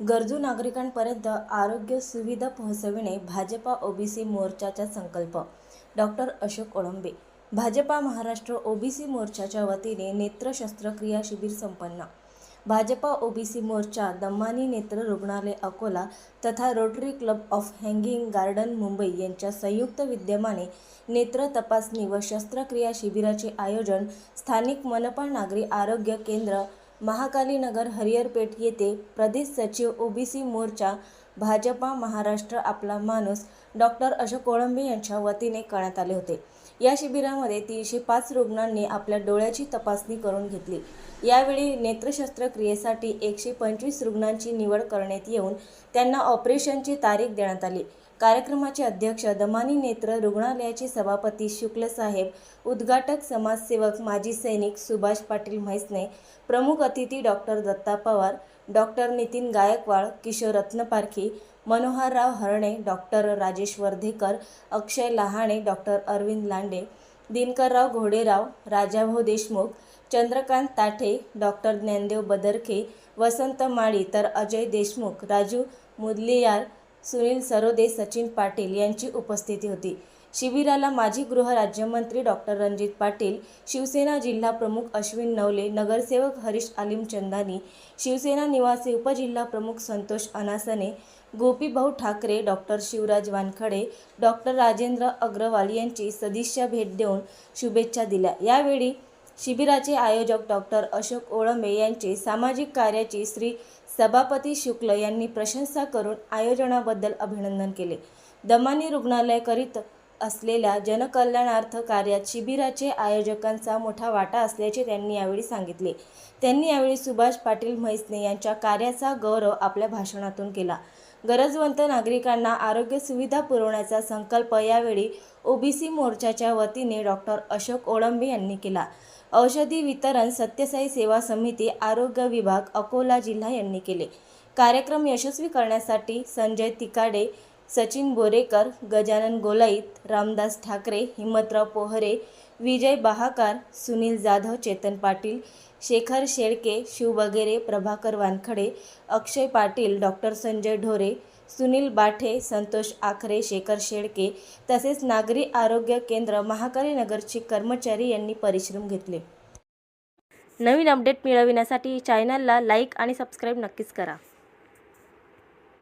गरजू नागरिकांपर्यंत आरोग्य सुविधा पोहोचविणे भाजपा ओबीसी मोर्चाचा संकल्प. डॉक्टर अशोक ओळंबे भाजपा महाराष्ट्र ओबीसी मोर्चाच्या वतीने नेत्र शस्त्रक्रिया शिबिर संपन्न. भाजपा ओबीसी मोर्चा दम्मानी नेत्र रुग्णालय अकोला तथा Rotary Club of Hanging Garden Mumbai यांच्या संयुक्त विद्यमाने नेत्र तपासणी व शस्त्रक्रिया शिबिराचे आयोजन स्थानिक मनपा नागरी आरोग्य केंद्र महाकालीनगर हरिहरपेठ येथे प्रदेश सचिव ओबीसी मोर्चा भाजपा महाराष्ट्र आपला माणूस डॉक्टर अशोक कोळंबे यांच्या वतीने करण्यात आले होते. या शिबिरामध्ये तीनशे पाच रुग्णांनी आपल्या डोळ्याची तपासणी करून घेतली. यावेळी नेत्रशस्त्रक्रियेसाठी एकशे पंचवीस रुग्णांची निवड करण्यात येऊन त्यांना ऑपरेशनची तारीख देण्यात आली. कार्यक्रमाचे अध्यक्ष दमानी नेत्र रुग्णालयाचे सभापती शुक्ल साहेब उद्घाटक समाजसेवक माजी सैनिक सुभाष पाटील म्हैसने प्रमुख अतिथी doctor Datta Pawar doctor Nitin Gaikwad Kishor Ratnaparkhi Manoharrao Harne doctor Rajesh Wardhekar Akshay Lahane doctor Arvind Lande Dinkarrao Ghoderao Rajabhau Deshmukh Chandrakant Tathe doctor Dnyandev Badarkhe Vasant Mali तर अजय देशमुख राजू मुदलियार सुनील सरोदे सचिन पाटील यांची उपस्थिती होती. शिबिराला माजी गृहराज्यमंत्री डॉक्टर रणजित पाटील शिवसेना जिल्हा प्रमुख अश्विन नवले नगरसेवक हरीश आलिम चंदानी शिवसेना निवासी उपजिल्हा प्रमुख संतोष अनासने गोपीभाऊ ठाकरे डॉक्टर शिवराज वानखडे डॉक्टर राजेंद्र अग्रवाल यांची सदिच्छा भेट देऊन शुभेच्छा दिल्या. यावेळी शिबिराचे आयोजक डॉक्टर अशोक ओळंबे यांचे सामाजिक कार्याची श्री सभापती शुक्ल यांनी प्रशंसा करून आयोजनाबद्दल अभिनंदन केले. दमानी रुग्णालय करीत असलेल्या जनकल्याणार्थ कार्यात शिबिराचे आयोजकांचा मोठा वाटा असल्याचे त्यांनी यावेळी सांगितले. त्यांनी यावेळी सुभाष पाटील म्हैसने यांच्या कार्याचा गौरव आपल्या भाषणातून केला. गरजवंत नागरिकांना आरोग्य सुविधा पुरवण्याचा संकल्प यावेळी ओबीसी मोर्चाच्या वतीने डॉक्टर अशोक ओळंबे यांनी केला. औषधी वितरण सत्यसाई सेवा समिती आरोग्य विभाग अकोला जिल्हा यांनी केले. कार्यक्रम यशस्वी करण्यासाठी संजय तिकाडे सचिन बोरेकर गजानन गोलाईत रामदास ठाकरे हिम्मतराव पोहरे विजय बहाकार सुनील जाधव चेतन पाटील शेखर शेळके शिव वगैरे प्रभाकर वानखडे अक्षय पाटील डॉक्टर संजय ढोरे सुनील बाठे संतोष आखरे शेखर शेळके तसेच नागरी आरोग्य केंद्र महाकाली नगरचे कर्मचारी यांनी परिश्रम घेतले. नवीन अपडेट मिळविण्यासाठी चॅनलला लाईक आणि सबस्क्राईब नक्कीच करा.